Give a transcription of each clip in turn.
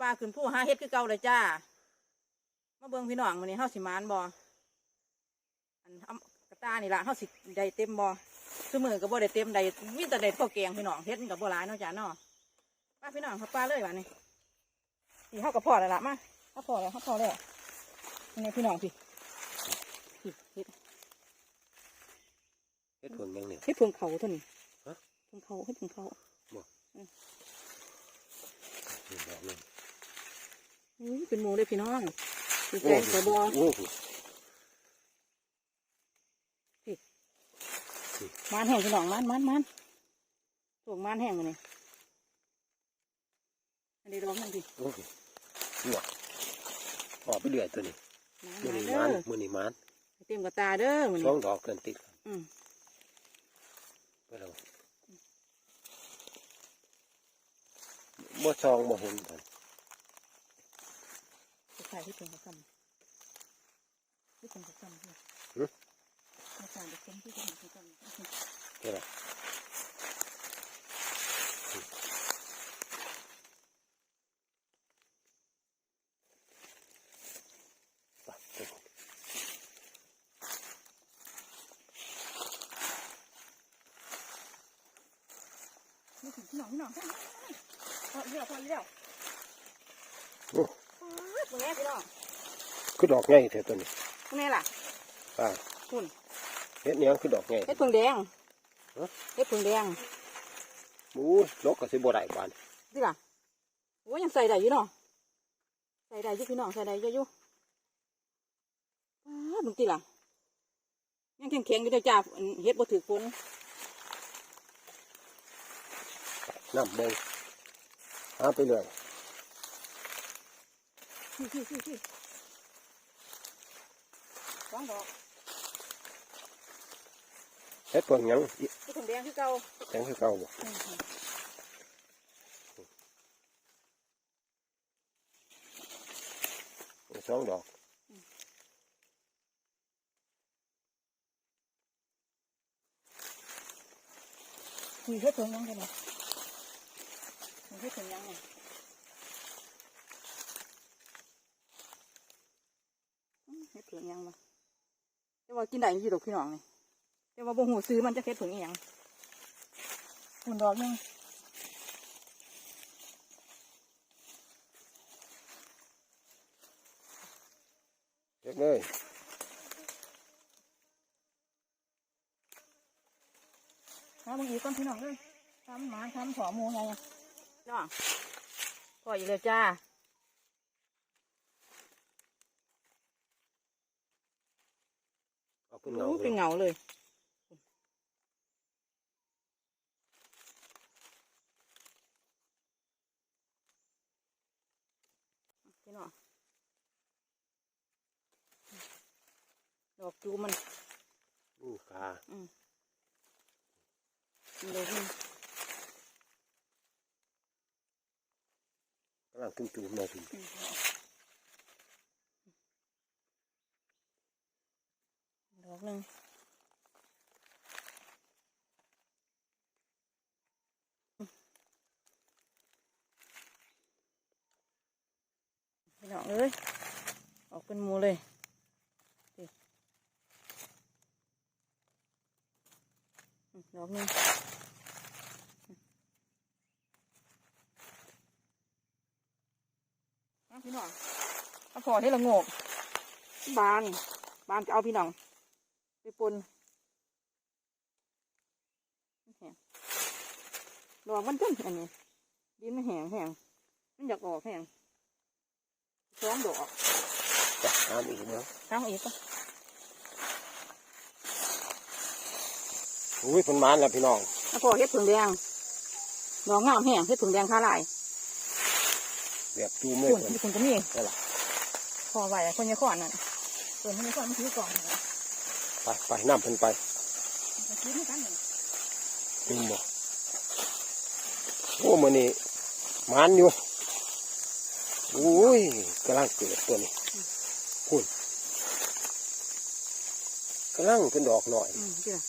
ปลาขึ้นผู้หาเฮ็ดคือเก่าเลยจ้า มาเบิ่งพี่น้องมื้อนี้เฮาสิหมานบ่อันเอากระตานี่ล่ะเฮาสิได้เต็มบ่คือมือก็บ่ได้เต็มได้มีแต่ได้พอแกงพี่น้องเฮ็ดมันก็บ่หลายเนาะจ้าเนาะป้าพี่น้องเขาปลาเลยว่านี่นี่เฮาก็พอแล้วล่ะมาเฮาพอแล้วเฮาพอแล้วนี่พี่น้องพี่พี่เฮ็ดเฮ็ดเพิ่งยังเนี่ยเฮ็ดเพิ่งเขาเท่านี้ฮะเพิ่งเขาเฮ็ดเพิ่งเขาเฮ็ดแบบนี้อุ้ยเป็นหมูเลยพี่น้องดีใจกระบอโอ้โหมานแห้งพี่น้องมันมันมันถูกมานแห้งเลยนี่อันนี้ร้องนั่นดิโอ้โหหัวออกไปเรื่อยตัวนี้มามือมานี้เด้มันอมือนี้มันเต็มกระตาเด้อมันสองดอกเกินติดอืมไปแล้ว บ่ซองบ่เห็นกันจะใส่ที่เป็นกระซำที่เป็นกระซำด้วยมาใส่เด็กเต็มที่เป็นกระซำเฮ็ดละไปไปนี่ถึง พี่น้องพี่น้องพอเรียวพอเรียวโอ้ตรงนี้พี่น้องคือดอกใหญ่แท้ตัวนี้ตรงนี้ล่ะอ่าคุณเฮ็ดเนี้ยคือดอกใหญ่เฮ็ดเพิ่งแดงฮะเฮ็ดเพิ่งแดงหมูลกก็สิบ่ได้บานดิล่ะโอ้ยยังใส่ได้อยู่เนาะใส่ได้อยู่พี่น้องใส่ได้เยอะอยู่อ้ามึงติล่ะยังแข็งๆอยู่ได้อจ้าอันเฮ็ดบ่ถือฝนน้ำเบิ่ง หาไปเรื่อยพี่พี่พี่พี่สองดอกเฮ็ดเพิ่งยังอีที่ถุงแดงที่เก่ายังคือเก่าบ่อืมอืมสองดอกมีเฮ็ดถุงยังกันไหม มีเฮ็ดถุงยังไงอืมเฮ็ดถุงยังมาแต่ว่ากินได้ยี่ดอกพี่น้องนี่แต่ว่าบ่หูซื้อมันจะเฮ็ดถุงอีหยังคุณดอกหนึงเฮ็ดเลยทำอีกก่อนพี่น้องเลยทำหมาทำขอหมูไง น้องพออยู่เลยจ้าเอาขึ้นเงาอู้เลเป็นยเหงาเลยพี่น้องดอกจูมันอู้ขามันเลยนี่ กำลังขึ้นจูมมาถึงดอกหนึ่งพี่น้องเอ้ยออกเป็นหมูเลยดิอืมดอกหนึ่งเอา พี่น้องเอาพอที่ละโงกบาน บานจะเอาพี่น้องไปปนแห้งดอกมันจังอันนี้ ดินมันแห้งแห้งมันอยากออกแห้งสองดอกจับน้ำอีกแล้วทั้งอีกก็อุ้ยเพิ่นมานแล้วพี่น้องแล้วพอเฮ็ดผึ่งแดงดอกงามแห้งเฮ็ดผึ่งแดงข้าลาย แบบจูมเลยคุณเพิ่นที่คุณก็มีนั่นล่ะพอไหวคนยาขอนนั่นเปิดคนยาขอนมันถือกล่องเหรอไปไปน้ำเพิ่นไปมันคิดไม่กันเลยจูมบ่โอ้มื้อนี้มานอยู่อุ้ยกำลังเกิดตัวนี้คุณกำลังเป็นดอกหน่อยอืมที่ละ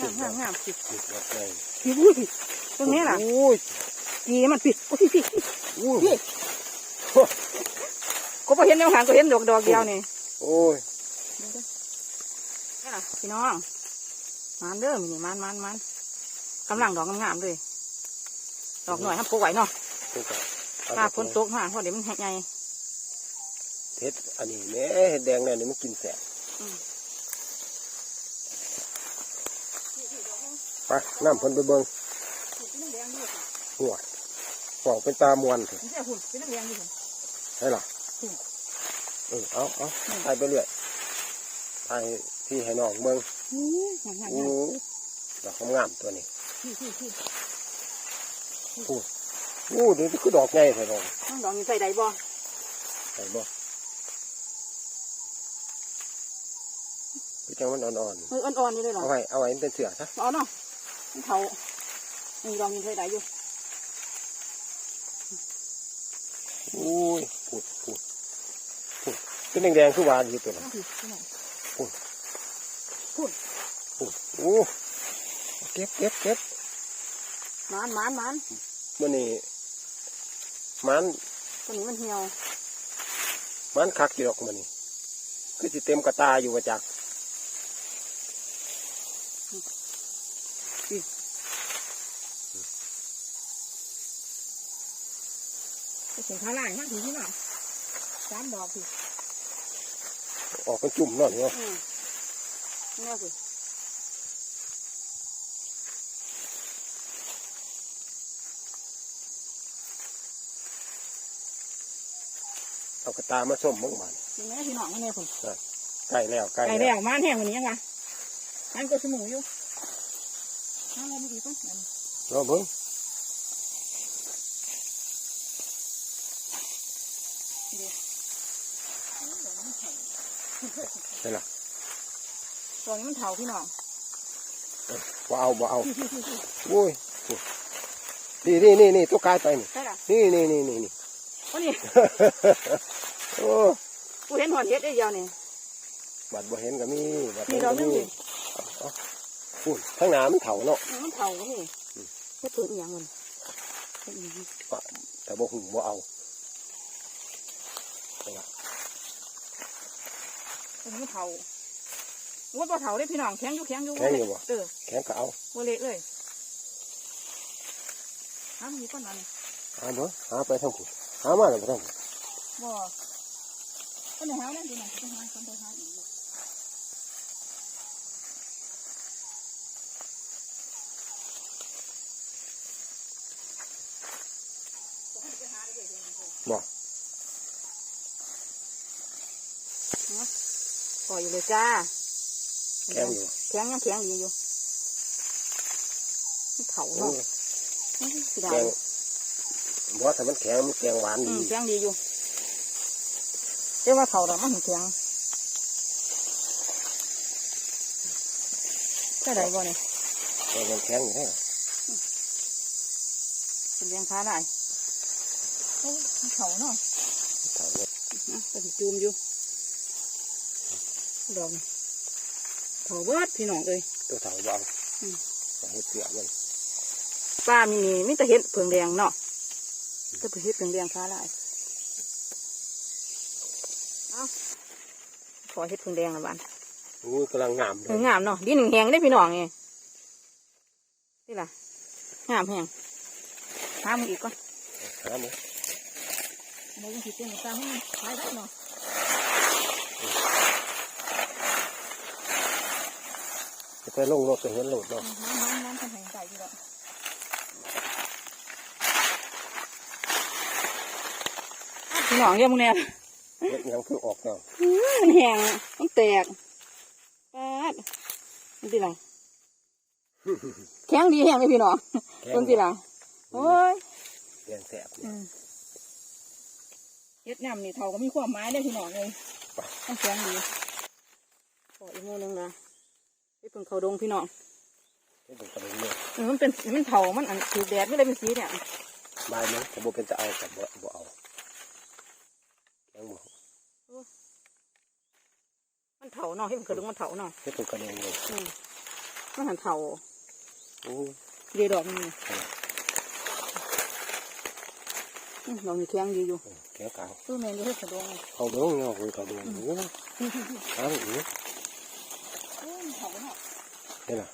งามงามงามปิดนี่ดอกใหญ่ปิดอุ้ยปิดตรงนี้ล่ะอุ้ย กีมันปิดโอ้ยปิดปิดอุ้ยพี่ก็พอเห็นแนวหางก็เห็นดอกดอกเดียวนี่โอ้ยนี่ล่ะพี่น้องมานเด้อมีนี่มานมานมานกำลังดอกงามๆเลยดอกหน่อยห้ามปลูกไว้เนาะทุกอย่างเอาถ้าไปฝนตกมาเพราะเดี๋ยวมันใหญ่เฮ็ดอันนี้แหม่เฮ็ดแดงเนี่ยนี่มันกินแสบอืมไปน้ำเพิ่นไปเบิ่งเป็นน้ำแดงอยู่ค่ะหัว ฟองเป็นตามวนเถอะมันจะหุ่นเป็นน้ำแดงอยู่ค่ะใช่หรออืมเออเอาเอาถ่ายไปเรื่อยถ่ายที่ให้น้องเบิ่งอืมงามงามโอ้งามดอกงามๆตัวนี้ที่ที่ที่โอ้เดี๋ยวนี้คือดอกใหญ่แท้ดอกน้องดอกอยู่ใส่ใดบ่ใช่บ่คือจังมันอ่อนเอออ่อนๆนี่เลยๆเหรอเอาไว้เอาไว้มันเป็นเสือซะเอาเนาะมันเผานี่ดอกอยู่ใส่ใดอยู่ อ้ยพูดพูดพูดเป็นแดงๆคือหวานอยู่ตัวนั้นน้องพี่พี่น้องพูดโอ้เก็บเก็บเก็บหมานหมานหมานมื่อนี้มันตัวนี้มันเหี่ยวมันคักอยู่ดอกมื่อนี้คือสิเต็มกระตาอยู่ว่าจักไถึงข้างล่างมากถึงที่หน่อยสามดอกพี่ออกเป็นจุ่มเนาะนี่เนาะอืมเนี่ยสิเอากระตามาส้มมึงมันยังไงพี่น้องมันเนี่ยผมใกล้แล้วใกล้ไก่แล้แล้ววมานแห้งวันนี้ยังวะมันก็สมูอยู่น้ำอะไรไม่ดีป่ะรอเบิ่ง ใช่ละตัวนี้มันเถาพี่น้องบ่เอาบ่เอาโอ้ยนี่นี่นี่นี่ตัวกายไปนี่ใช่ล่ะนี่นี่นี่นี่นี่โอ้นี่โอ้กูเห็นหอดเห็ดได้เดียวนี่บัดบ่เห็นก็มีบัดนี่เห็นดอก็กนึงมีดิเอาพูดข้างหน้ามันเถาเนาะมันเถาก็นี่เห็ดเผือกอหย่างมันเห็ดอหย่างแต่บ่หุงบ่เอา ตัวนี้มันเถาว่าบ่เถาได้พี่น้องแข็งอยู่แข็งอยู่แข็งอยู่บ่เออแข็งก็เอาบ่เละเลยหามันมีก้อนนั้นหาเบิ่งหาไปทางผู้หามาแล้วบ่ทางผู้บ่ก็ในหาเนี่ยดูหน่อยจะหาคนไปหาอีก บ่ ปล่ อยอยู่เลยจ้าแข็งอยู่แข็งยังแข็งดีอยู่มันเถาโอ้เนาะสิได้แกงบ่ถ้ามันแข็งมันแกงหวานอืดีมแข็งดีอยู่เรียกว่าเถาแต่มันแข็งใช่ไหมบ่เนี่ยแกงมันแข็งอยู่แท้เป็นเลี้ยงค้าได้โอ้มันเถาเนาะเถาเนี่ยนะก็สิจูมอยู่ ดอกนี่เถาเบิดพี่น้องเอ้ยตัวเถาบ่เอาอืมเอาเฮ็ดเสือมันป้ามีนี่มิแต่เห็ดเผืองแดงเนาะจะไปเห็ดเผืองแดงค้าได้เอาขอเห็ดเผืองแดงละบ้านโอ้ยกำลังงามเลเออยงามเนาะดินแห้งได้พี่น้องไงนี่ล่ะงามแห้งหามึงอีกก่อนหามั้ยอะไรยังสิเต้นตามให้มันขายได้เนาะ จะไปลงรถก็เห็นโลดเนาะน้ำน้ำน้ำกันแห้งใจอยู่แล้วพี่น้องเรียกมึงเนี่ยเฮ็ดหยังคือออกเนาะอื้อมันแห้งมันแตกปาดมันสิล่ะแข็งดีแห้งเลยพี่น้องแข็งต้นสิล่ะโอ้ยแกงแสบอืเนี่ยมเฮ็ดน้ำนี่เท่าก็มีความหมายได้อพี่น้องเลยต้องแข็งดีขออีกโมนึงนะไป เพิ่งเขาดงพี่น้องเฮ็ดเป็นกระดูกเนี่ยเออมันเป็นมันเถามันอันถือแดดไม่ได้เป็นสีเนี่ยบายมั้งแต่บ่เป็นจะเอาแต่บ่บ่เอาแข็งบ่มันเถาเนาะให้มันกระดงมันเถาเนาะเฮ็ดเป็นกระดูกเลยอืมมันหันเถาโอ้ยเดียวดอกนี่อื้อดอกนี่แข็งดีอยู่แก้วกาวตู้แมนอยู่เฮ็ดกระดองเลยเขาเบิ้งเนาะคือเขาเบิ้งโอ้อ้าวอีโอ้ย เขาเนาะเห็นล่ะ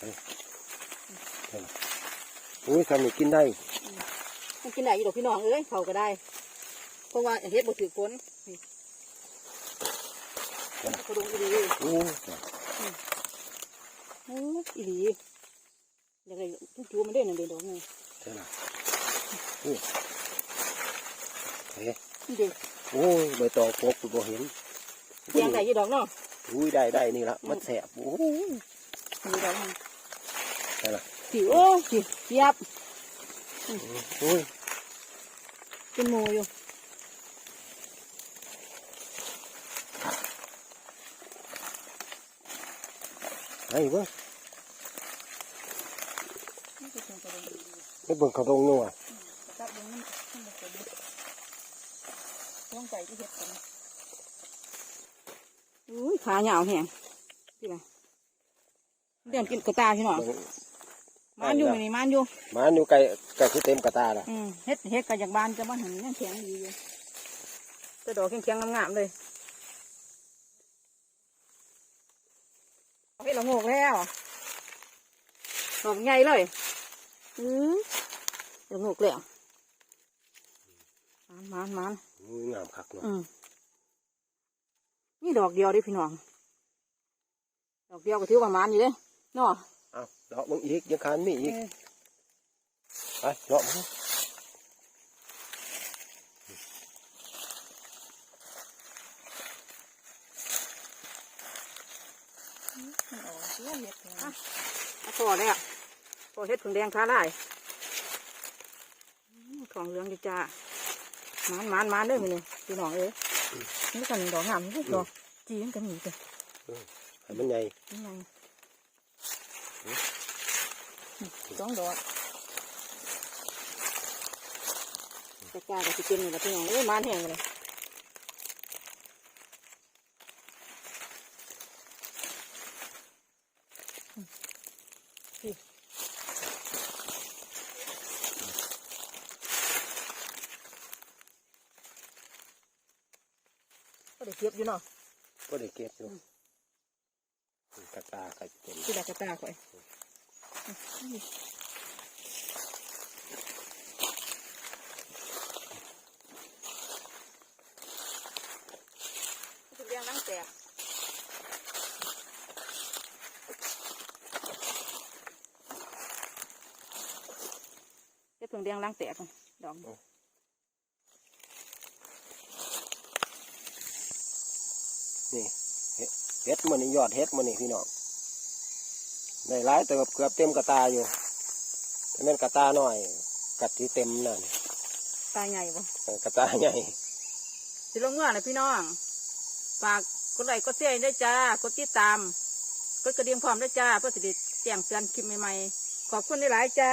เฮ้ยเห็นล่ะอุ้ยทำนี่กินได้มันกินได้อยู่ดอกพี่น้องเอ้ยเขาก็ได้ เพราะว่าเฮ็ดบ่ถือฝนนี่กระดองอีหลีโอ้โอ้ยอีหลีอยากได้ทุกจูมันได้นั่นเด้ดอกนี่เห็นล่ะโอ้เฮ้ยนี่เด้โอ้ยใบตองปกกูบ่เห็นแกงได้อยู่ดอกเนาะ อุ้ยได้ได้นี่ละมันแสบโอ้ยนี่ดอกนี่เห็นล่ะสิโอ้สิเสียบโอ้ยเป็นหมูอยู่ไอ้เบิ้งนี่ก็เป็นกระดองอีหลีไอ้เบิ้งเขาตรงนู่นอะตัดเบิ่งมันมันบ่เป็นต้องใจที่เฮ็ดกัน อุ้ยขาเหยาวแห้งพี่ล่ะเดี๋ยวกินกระตาพี่น้องเบิ่งมานอยู่มื้อนี่มานอยู่หมันอยู่ไกลไกลคือเต็มกระตาละอืมเฮ็ดเฮ็ดก็จากบ้านจะบ้านหันยังแข็งดีอยู่แต่ดอกแข็งๆงามๆเลยเอาให้ละโงกแล้วดอกใหญ่เลยอือละโงกแล้วมันมันมันอุ้ยงามคักเนาะอืม นี่ดอกเดียวเดิพี่น้อง ดอกเดียวก็ถือว่ามันอยู่เด้เนาะเอาเลาะเบิ่งอีกยังคันมีอีกไปเลาะมาอะเอาพอเลยอะพอเฮ็ดผงแดงขาลายอืมทองเหลืองดีจ้ามันมันมันเด้อมันนี่พี่น้องเอ้ย นี่กันดอกงามนี่ดอกจีนกันนี่กันให้มันใหญ่นี่ไงสองดอกกระจายกับสิเป็นนี่แหละพี่น้องเอ้ยมันแห้งเลย ก็ได้เก็บ อยู่เนาะก็ได้เก็บอยู่กระตาก็เป็นที่ดักกระตาข่อยทุเรียนนั่งแตกเฮ็ดเพิ่งเรียงล้างแตกน่ะดอก นี่เฮ็ดเฮ็ดมันนี่ยอดเฮ็ดมันนี่พี่น้องได้หลายเติบเกือบเต็มกระตาอยู่ถ้าแม่นกระตาน้อยกัดที่เต็มนั่นตาใหญ่บ่เออกระตาใหญ่สิลงเงื่อนนะพี่น้องฝากกดไลค์กดแชร์ด้วยจ้ากดติดตามกดกระดิ่งพร้อมด้วยจ้าเพื่อสิได้แจ้งเตือนคลิปใหม่ๆขอบคุณหลายๆจ้า